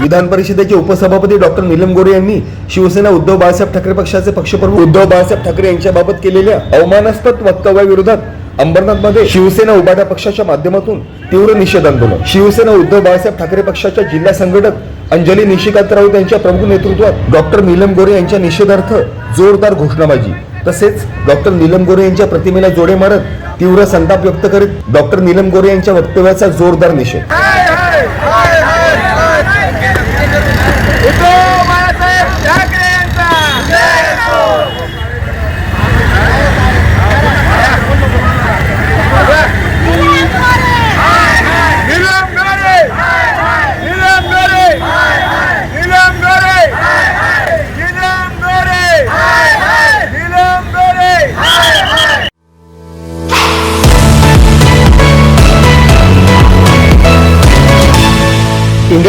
विधान परिषदेचे उपसभापती डॉक्टर नीलम गोरे यांनी शिवसेना उद्धव बाळासाहेब ठाकरे पक्षाचे पक्षप्रमुख उद्धव बाळासाहेब ठाकरे यांच्याबाबत केलेल्या अवमानास्पद वक्तव्याविरोधात अंबरनाथमध्ये शिवसेना उभाटा पक्षाच्या माध्यमातून तीव्र निषेध आंदोलन शिवसेना उद्धव बाळासाहेब ठाकरे पक्षाच्या जिल्हा संघटक अंजली निशिकांत राऊत यांच्या प्रमुख नेतृत्वात डॉक्टर नीलम गोरे यांच्या निषेधार्थ जोरदार घोषणाबाजी. तसेच डॉक्टर नीलम गोरे यांच्या प्रतिमेला जोडे मारत तीव्र संताप व्यक्त करीत डॉक्टर नीलम गोरे यांच्या वक्तव्याचा जोरदार निषेध.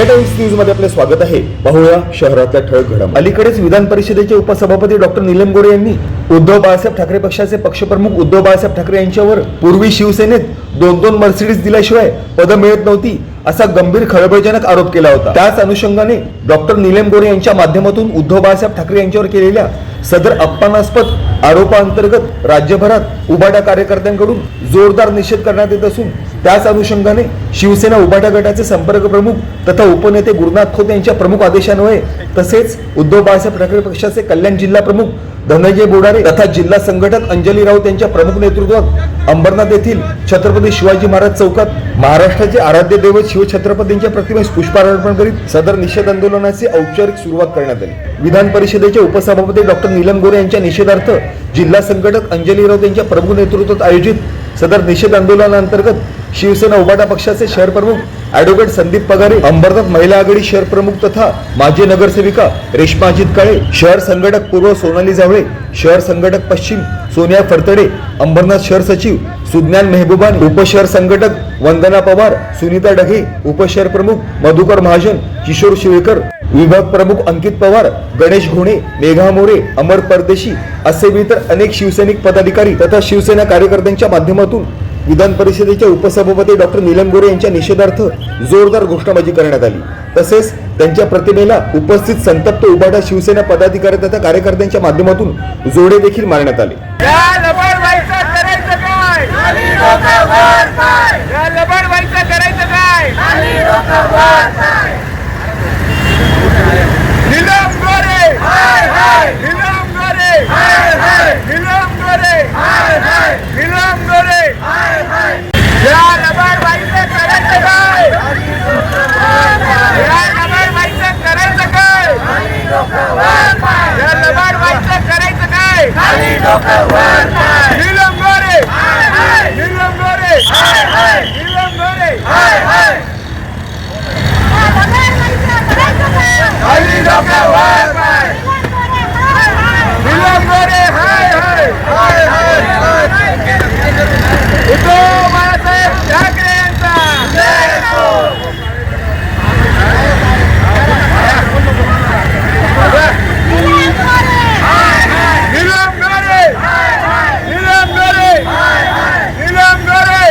इंडिया टाइम्स न्यूजमध्ये आपले स्वागत आहे. पाहूया शहरातल्या ठळक घडम अलीकडेच विधान परिषदेचे उपसभापती डॉक्टर निलम गोरे यांनी उद्धव बाळासाहेब ठाकरे पक्षाचे पक्षप्रमुख उद्धव बाळासाहेब ठाकरे यांच्यावर पूर्वी शिवसेनेत दोन दोन मर्सिडीज दिल्याशिवाय पदं मिळत नव्हती असा गंभीर खळबळजनक आरोप केला होता. त्याच अनुषंगाने डॉक्टर निलम गोरे यांच्या माध्यमातून उद्धव बाळासाहेब ठाकरे यांच्यावर केलेल्या सदर अपमानास्पद आरोपांतर्गत राज्यभरात उबाटा कार्यकर्त्यांकडून जोरदार निषेध करण्यात येत असून त्याच अनुषंगाने शिवसेना उबाटा गटाचे संपर्क प्रमुख तथा उपनेते गुरुनाथ खोत यांच्या प्रमुख आदेशान्वये तसेच उद्धव बाळासाहेब ठाकरे पक्षाचे कल्याण जिल्हा प्रमुख धनंजय बोडारे तथा जिल्हा संघटक अंजली राऊत यांच्या प्रमुख नेतृत्वात अंबरनाथ येथील छत्रपती शिवाजी महाराज चौकात महाराष्ट्राचे आराध्य दैवत शिवछत्रपतींच्या प्रतिमेस पुष्पार्पण करीत सदर निषेध आंदोलनाची औपचारिक सुरुवात करण्यात आली. विधान परिषदेचे उपसभापती डॉक्टर नीलम गोरे यांच्या निषेधार्थ जिल्हा संघटक अंजली राऊत यांच्या प्रमुख नेतृत्वात आयोजित सदर निषेध आंदोलनांतर्गत शिवसेना उबाटा पक्षाचे शहर प्रमुख ॲडव्होकेट संदीप पगारे अंबरनाथ महिला आघाडी शहर प्रमुख तथा माजी नगरसेविका रेश्मा अजित काळे शहर संघटक पूर्व सोनाली जावळे शहर संघटक पश्चिम सोनिया फरतडे अंबरनाथ शहर सचिव सुज्ञान मेहबूबानी उपशहर संघटक वंदना पवार सुनीता डघे उपशहर प्रमुख मधुकर महाजन किशोर शिवेकर विभाग प्रमुख अंकित पवार गणेश घोणे मेघा मोरे अमर परदेशी असे इतर अनेक शिवसैनिक पदाधिकारी तथा शिवसेना कार्यकर्त्यांच्या माध्यमातून विधान परिषदेच्या उपसभापती डॉक्टर नीलम गोरे यांच्या निषेधार्थ जोरदार घोषणाबाजी करण्यात आली. तसेच त्यांच्या प्रतिमेला उपस्थित संतप्त उबाटा शिवसेना पदाधिकारी तथा कार्यकर्त्यांच्या माध्यमातून जोडे देखील मारण्यात आले. करायचं काय या लबाड व्हायचं करायचं काय निलम गोरे निलम गोरे निलम गोरे निलम गोरे या लबाड व्हायचं करायचं काय या लबाड व्हायचं करायचं काय या लबाड व्हायचं करायचं काय नीलम गोरे नीलम गोरे नीलम गोरे खाली डोकं वर पाय नीलम गोरे हाय हाय हाय हाय हाय उद्धव बाळासाहेब ठाकरे यांचा नीलम गोरे नीलम गोरे नीलम गोरे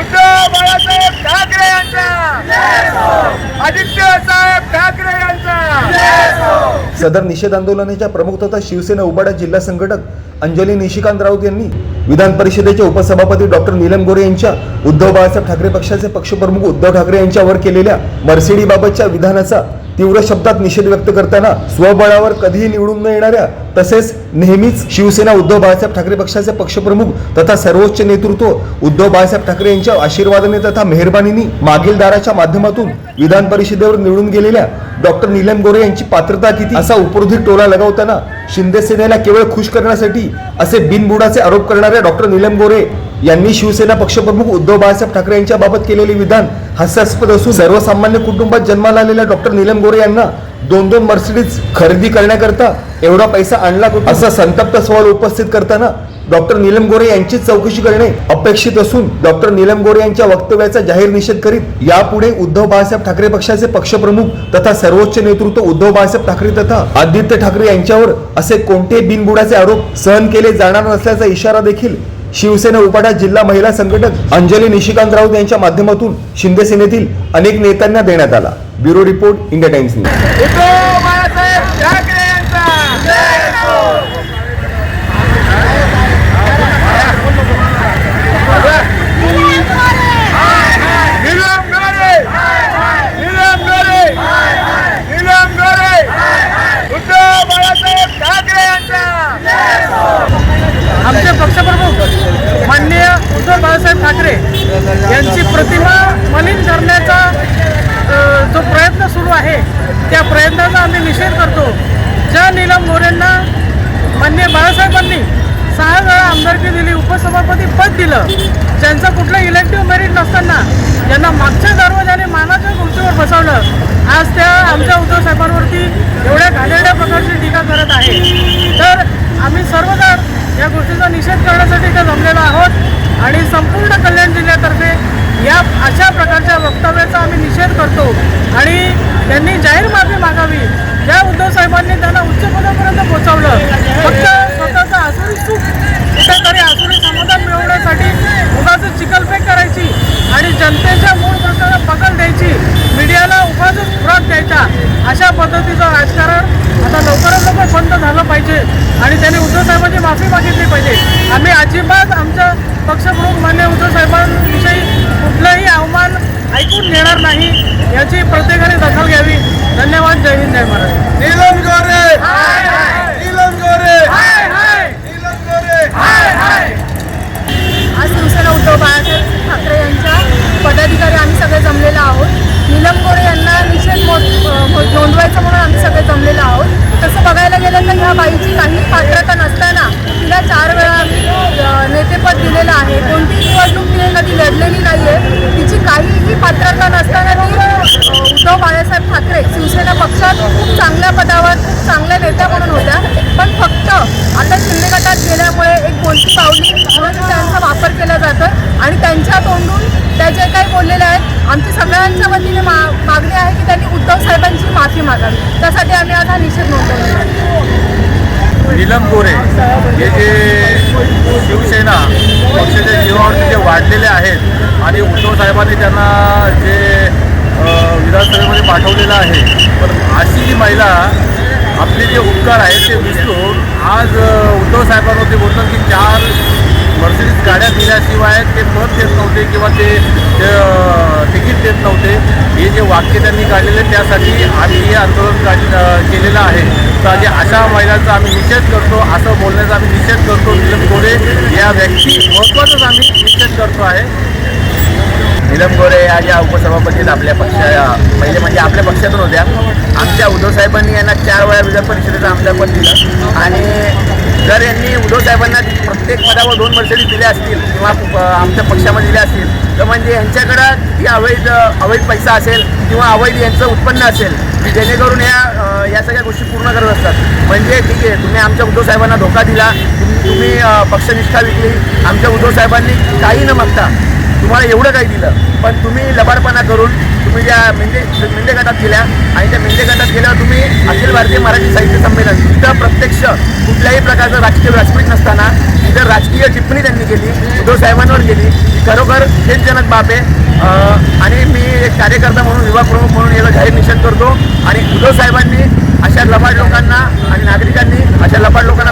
उद्धव बाळासाहेब ठाकरे यांचा आदित्य साहेब ठाकरे यांचा सदर निषेध आंदोलनाच्या प्रमुख तथा शिवसेना उबाडा जिल्हा संघटक अंजली निशिकांत राऊत यांनी विधान परिषदेचे उपसभापती डॉक्टर नीलम गोरे यांच्या उद्धव बाळासाहेब ठाकरे पक्षाचे पक्षप्रमुख उद्धव ठाकरे यांच्यावर केलेल्या मर्सिडीबाबतच्या विधानाचा तीव्र शब्दात निषेध व्यक्त करताना स्वबळावर कधीही निवडून न येणाऱ्या तसेच नेहमीच शिवसेना उद्धव बाळासाहेब ठाकरे पक्षाचे पक्षप्रमुख तथा सर्वोच्च नेतृत्व उद्धव बाळासाहेब ठाकरे यांच्या आशीर्वादाने तथा मेहरबानीने मागील दाराच्या माध्यमातून विधान परिषदेवर निवडून गेलेल्या डॉक्टर नीलम गोरे यांची पात्रता किती? असा उपरोधिक टोला लगावताना शिंदे सेनेला केवळ खुश करण्यासाठी असे बिनबुडाचे आरोप करणाऱ्या डॉक्टर नीलम गोरे यांनी शिवसेना पक्षप्रमुख उद्धव बाळासाहेब ठाकरे यांच्या बाबत केलेले विधान हास्यास्पद असून सर्वसामान्य कुटुंबात जन्माला आलेल्या डॉक्टर नीलम गोरे यांना दोन दोन मर्सिडीज खरेदी करण्याकरता एवढा पैसा आणला असा संतप्त सवाल उपस्थित करताना डॉक्टर नीलम गोरे यांचीच चौकशी करणे अपेक्षित असून डॉक्टर नीलम गोरे यांच्या वक्तव्याचा जाहीर निषेध करीत यापुढे उद्धव बाळासाहेब ठाकरे पक्षाचे पक्षप्रमुख तथा सर्वोच्च नेतृत्व उद्धव बाळासाहेब ठाकरे तथा आदित्य ठाकरे यांच्यावर असे कोणते बिनबुडाचे आरोप सहन केले जाणार नसल्याचा इशारा देखील शिवसेना उपाटा जिल्हा महिला संघटक अंजली निशिकांत राऊत यांच्या माध्यमातून शिंदे सेनेतील अनेक नेत्यांना देण्यात आला. Bureau report India Times news Uddhav Balasaheb Thackeray यांचा निलम गोरे निलम गोरे निलम गोरे उद्धव बाळासाहेब ठाकरे यांचा आमचे पक्षप्रमुख माननीय उद्धव बाळासाहेब ठाकरे यांची प्रतिमा मलिन करण्याचा अ, जो प्रयत्न सुरू आहे त्या प्रयत्नाचा आम्ही निषेध करतो. ज्या नीलम मोरेंना माननीय बाळासाहेबांनी सहा वेळा आमदारकी दिली उपसभापती पद दिलं ज्यांचं कुठलं इलेक्टिव्ह मेरिट नसताना यांना मागच्या दरवाजाने मानाच्या गोष्टीवर बसवलं. आज त्या आमच्या उद्धव साहेबांवरती एवढ्या घाणेरड्या प्रकारची टीका करत आहे. तर आम्ही सर्वजण या गोष्टीचा निषेध करण्यासाठी इथे जमलेलो आहोत आणि संपूर्ण कल्याण जिल्ह्यातर्फे या अशा प्रकारच्या वक्तव्याचा आम्ही निषेध करतो. आणि त्यांनी जाहीर माफी मागावी. ज्या उद्धव साहेबांनी त्यांना उच्च पदापर्यंत पोहोचवलं फक्त स्वतःचा आसुरी सुख कुठेतरी आसुरी समाधान मिळवण्यासाठी उगाच चिकलफेक करायची आणि जनतेच्या मूळ प्रश्नाला पकड द्यायची मीडियाला उगाच खुराक द्यायचा अशा पद्धतीचं राजकारण आता लवकरात लवकर बंद झालं पाहिजे आणि त्यांनी उद्धव साहेबांची माफी मागितली पाहिजे. आम्ही अजिबात आमच्या पक्षप्रमुख मान्य उद्धव साहेबांविषयी कुठलंही आव्हान ऐकून घेणार नाही याची प्रत्येक जय महाराष्ट्र नीलम गोरे! नीलम गोरे! नीलम गोरे! आज शिवसेना उद्धव बाळासाहेब ठाकरे यांच्या पदाधिकारी आम्ही सगळे जमलेलो आहोत. नीलम गोरे यांना निषेध नोंदवायचं म्हणून आम्ही सगळे जमलेलो आहोत. तसं बघायला गेलं तर ह्या बाईची काही पात्रता नसताना तिला चार वेळा आम्ही नेतेपद दिलेलं आहे. कोणतीही निवडणूक तिने कधी लढलेली नाही आहे तिची काहीही पात्रता नसताना ती अ, उद्धव बाळासाहेब ठाकरे शिवसेना पक्षात खूप पदावर खूप चांगल्या नेत्या म्हणून होत्या. पण फक्त आता शिंदे गटात गेल्यामुळे एक बोलती पावली म्हणून त्यांचा वापर केला जातं आणि त्यांच्या तोंडून त्या जे काही बोललेले आहेत आमच्या सगळ्यांच्या वतीने मा मागणी आहे की त्यांनी उद्धव साहेबांची माफी मागावी. त्यासाठी आम्ही आज हा निषेध नोंदवला. नीलम गोरे हे जे शिवसेना पक्षाच्या जीवावरती जे वाढलेले आहेत आणि उद्धव साहेबांनी त्यांना जे विधानसभेमध्ये पाठवलेलं आहे. पण अशी जी महिला आपले जे उपकार आहेत ते विसरून आज उद्धव साहेबांवरती बोलतात की चार मर्सिडीज गाड्या दिल्याशिवाय ते पद देत नव्हते किंवा ते तिकीट देत नव्हते. हे जे वाक्य त्यांनी काढलेले त्यासाठी आम्ही हे आंदोलन काढ केलेलं आहे. तर जे अशा महिलांचा आम्ही निषेध करतो असं बोलण्याचा आम्ही निषेध करतो. नीलम गोरे या व्यक्ती महत्त्वाचाच आम्ही निषेध करतो आहे. नीलम गोरे या ज्या उपसभापतीत आपल्या पक्षा पहिले म्हणजे आपल्या पक्षातून होत्या. आमच्या उद्धव साहेबांनी यांना चार वेळा विधान परिषदेचं आमदारपद दिलं. आणि जर यांनी उद्धव साहेबांना प्रत्येक पदावर दोन मर्सिडीज दिल्या असतील किंवा आमच्या पक्षामध्ये दिल्या असतील तर म्हणजे यांच्याकडं की अवैध अवैध पैसा असेल किंवा अवैध यांचं उत्पन्न असेल की जेणेकरून या या सगळ्या गोष्टी पूर्ण करत असतात. म्हणजे ठीक आहे तुम्ही आमच्या उद्धव साहेबांना धोका दिला तुम्ही तुम्ही पक्षनिष्ठा विकली आमच्या उद्धव साहेबांनी काही न मागता तुम्हाला एवढं काही दिलं. पण तुम्ही लबाडपणा करून तुम्ही ज्या मेंढे मेंढे गटात गेल्या आणि त्या मेंढे गटात गेल्यावर तुम्ही अखिल भारतीय मराठी साहित्य संमेलन तिथं प्रत्यक्ष कुठल्याही प्रकारचं राजकीय व्यासपीठ नसताना तिथं राजकीय टिप्पणी त्यांनी केली उद्धव साहेबांवर केली. ही खरोखर खेदजनक बाब आहे. आणि मी एक कार्यकर्ता म्हणून विभाग प्रमुख म्हणून याला जाहीर निषेध करतो. आणि उद्धव साहेबांनी अशा लबाड लोकांना आणि नागरिकांनी अशा लबाड लोकांना